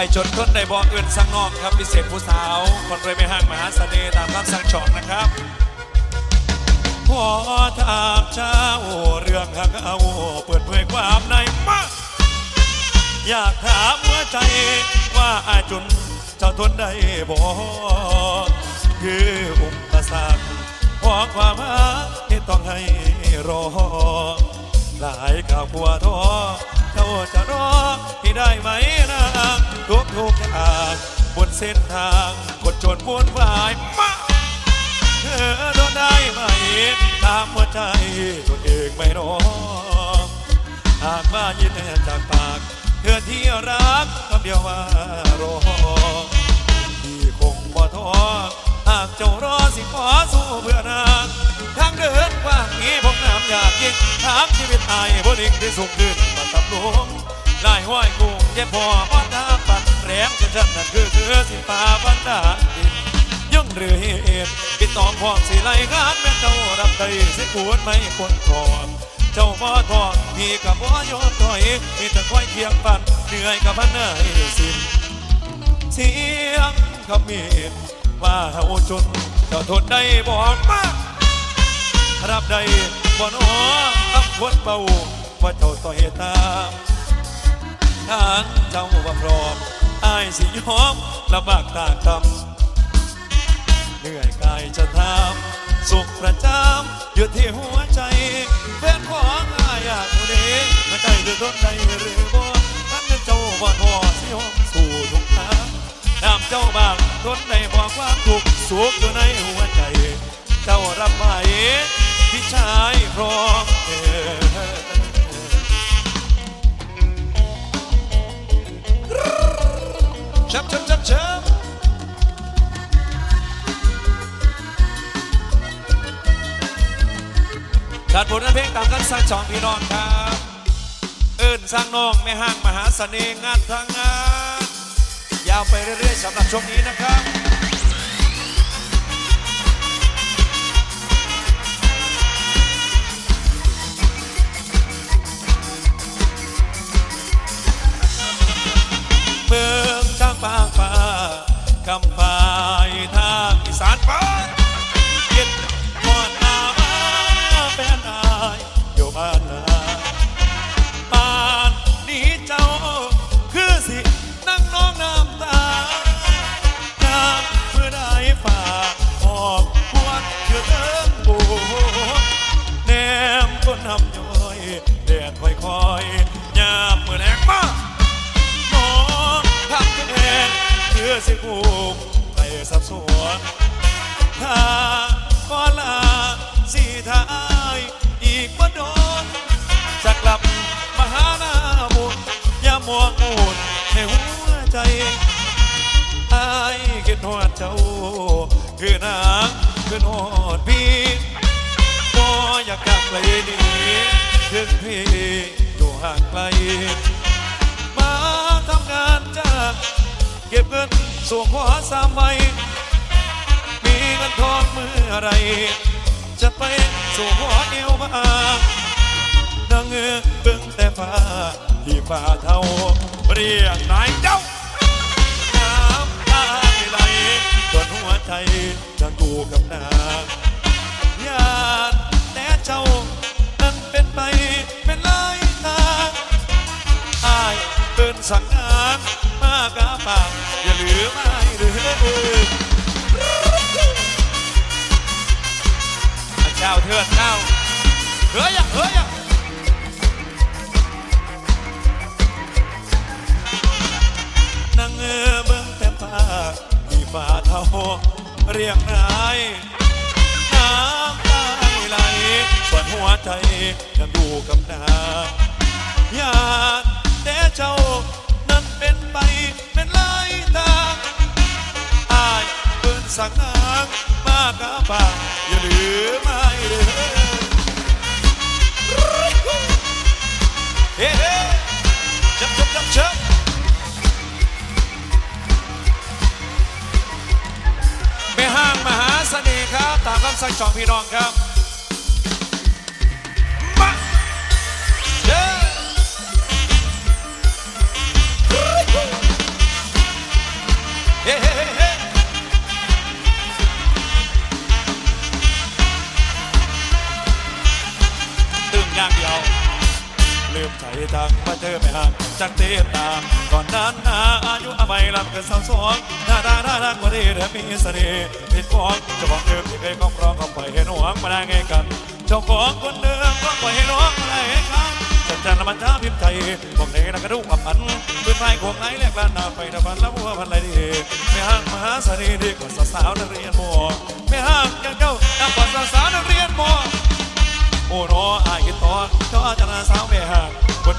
ไอจนทนได้บอกเอื่นสังนอกครับพิเศษผู้สาว คนรวยไม่ห่างมหาเสน่ห์ตามคำสั่งชองนะครับพอถามเช้าเรื่องหักเอาเปิดเผยความในมาอยากถามหัวใจว่าไอจนเจ้าทนได้บ่คืออุปสรรคของความรักที่ต้องให้รอหลายข่าวกลัวท้อ จะรอที่ได้ไหมนะทุกทุกๆอย่างบนเส้นทางกดจนวนวายมาเธอโดนได้ไหมตามหัวใจตัวเองไม่รอหากว่ายินจากปาก เธอที่รักคำเดียวว่ารอที่คงบ่ท้อหากเจ้ารอสิขอสู้เพื่อนางทางเดินกว้างนี้พงน้ำอยากยิ่งทางชีวิตไอ้บนดิ่งที่สูงขึ้นม หลวงลายห้อยกุ้งเจ็บพอป้อนน้ำปัดแรงจนฉันนั่นคือเธอสิฟ้าบันดาลดินยังเรือเหตุปิดตองพร้อมสิไลงานแม่เจ้ารับได้สิควรไม่ควรก่อนเจ้าบ่ทอดพี่กับบ่ยอมถอยมีแต่คอยเคียงปันเหนื่อยกับพันเหนื่อยสิ้นเสียงคำมีดว่าเฮาจนเจ้าทนได้บ่มารับได้บ่หนอคำควรเบา ว่าเจ้าต่อยตามทางเจ้าบ่พร้อมอายสิยอมลำบากตากตำเหนื่อยกายจะทำสุขประจำอยู่ที่หัวใจแฟนของอายอยากผู้นี้มาใจหรือทนใดหรือบ่ท่านเจ้าบ่ทอสิยอมสู่ทุกทางน้ำเจ้าบางทนในบ่ความทุกข์สุขอยู่ในหัวใจ เจ้ารับไหมพี่ชายพร้อมเอ ชับชับชับชับจัดผลงานเพลงตามกันสร้างสองพี่น้องครับ เอิ้นสร้างน้องไม่ห่างมหาเสน่ห์งานทางงาน ยาวไปเรื่อยๆสำหรับช่วงนี้นะครับ สานฟ้าเย็นมอนนามาเป็นอายอยู่บ้านนาบ้านนี้เจ้า คือสินั่งน้องน้ำตาน้ำเมื่อได้ฝ่าออกพวดเชื่อเดินบูแนมก็นำย้อยแดดค่อยๆยามเมื่อแรงมากมองทำตัวเองเพื่อสิกูไป สับสนถ้าก็ลาสีทายอีกว่าโดนจะกลับมาหาหน้าบุญอย่ามองอุ่นให้หัวใจอายคิดหอดเจ้า คือนางคือนอดพี่บ่อยากกลับไปหนีถึงพี่อยู่ห่างไกล มาทำงานจ้างเก็บเงิน ส่งขอสามใบมีเงินทองเมื่อไร จะไปสู่หัวเอวบางดังเงือเบิ่งแต่ฟ้าที่ฟ้าเท่าเรียกนายเจ้าน้ำตาไหลจนหัวใจยังอยู่กับนางญาติแต่เจ้านั้นเป็นไปเป็นลายทางอายเป็นสั่งงานมากาปาก เจ้าเถื่อนเจ้าเฮ้ยอะเฮ้ยอะนั่งเออเบิ่งแต่ปากที่ฝ่าเท่าเรียกนายน้ำตาไหลส่วนหัวใจยังอยู่กับนายากแต่เจ้า สังหางมากระปาอย่าลืมไม่เลยเฮ้เฮ้จับจับจับจับไม่ห้างมหาเสน่ห์ครับ ตามคำสั่งจองพี่น้องครับ มใจจังมาเจอไม่ห่างจังเต้นตามก่อนนั้นนาอายุอาไม่ลำเกินสาวสองหน้าตาหน้ารักกว่าดีและมีเสน่ห์ผิดฟองเจ้าของเดิมที่เคยครอบครองก็ปล่อยให้หนวงมาได้ไงกัน เจ้าของคนเดิมก็ปล่อยให้หนวงมาได้ไงกันจันจันละมันจ้าพิมพ์ใจบอกเลยนะกระดูกอับอันปืนไฟขวงไหนแลกลานนาไปตะพันละบัวพันไรดีไม่ห่างมหาเสน่ห์ดีกว่าสาวนักเรียนมอไม่ห่างยังเจ้านักกว่าสาวนักเรียนมอโอ้โนอายคิดต่อจอจนาสาวแม่ห่าง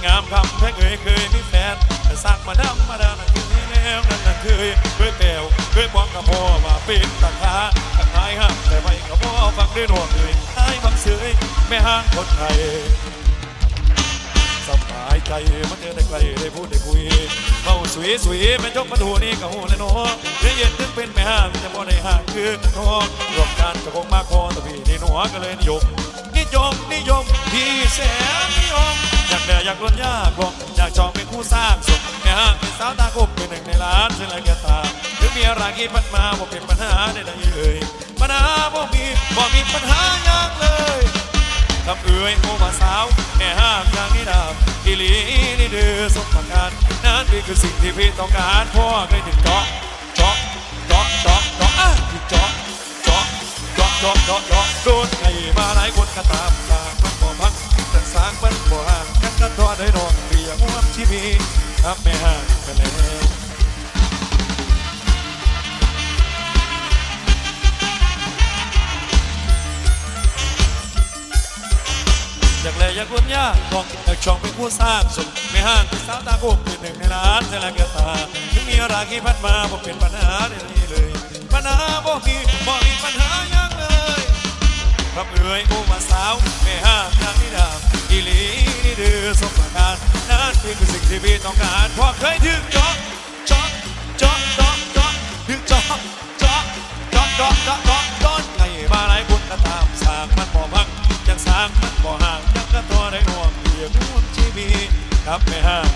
งามคำแพ้เคยเคยมีแฟนแต่สักมาดำมาดานั่นคือแล้วนั่นนั่นเคยเคยแปลวเคยบอกกับพ่อว่าเป็นตะขาตะขายห้ามแต่ไม่กับพ่อฟังด้วยหนวกเลยไอ้บังเสยแม่ห่างคนไทยสบายใจมันเจอได้ไกลได้พูดได้คุยเข้าสวยสวยแม่จกมาดูนี่ก็หูเลยเนาะเรียนเย็นถึงเป็นแม่ห้างจะบ่ได้ห่างคือนทองรวมกันจะคงมาคอตัวพี่นี่หนัวก็เลยนิยมนิยมนิยมพี่แสน อยากแด่อยากล้นยากบอกอยากจองเป็นคู่สร้างสุขแม่ห้างเป็นสาวตาคมเป็นหนึ่งในล้านเส้นลายแกตาถึงมีอะไรกี่พัดมาบ่เป็นปัญหาใดๆเลยปัญหาบ่มีบ่มีปัญหาอย่างเลยคำเอ่ยโอมาสาวแม่ห้ามอย่างนี้ดาบกิลีนี่เดือสมประการนั่นนี่คือสิ่งที่พี่ต้องการพ่อเคยถึงเจาะเจาะเจาะเจาะเจาะอะที่เจาะเจาะเจาะเจาะเจาะโดนไงมาหลายคนก็ตามทาม ตครับแม่ห้ามกันแล้วอยากเลยอยากลุ้นยากบอกอยากช่องเป็นผู้สร้างสุขไม่ห่างเป็นสาวตาโกบเป็นหนึ่งในล้านแต่ละแก้วตาถึงมีอะไรที่พัดมาบอกเป็นปัญหาในนี้เลยปัญหาบอกมีบอกมีปัญหาอย่างเลยครับเอ่ยโอ้มาสาวไม่ห่างอย่างนี้ดาบอีหลีนี่ดื้อสมประการ นั่นคือสิ่งที่พี่ต้องการพอเคยถึงจอกจอกจอกจอกจอกถึงจอกจอกจอกจอกจอกจอกจอกให้มาหลายคนก็ตามสร้างมันบ่พังยังสร้างมันบ่ห่างยังก็ตัวได้รวงเพียงรวงชีวิตครับไม่ห่าง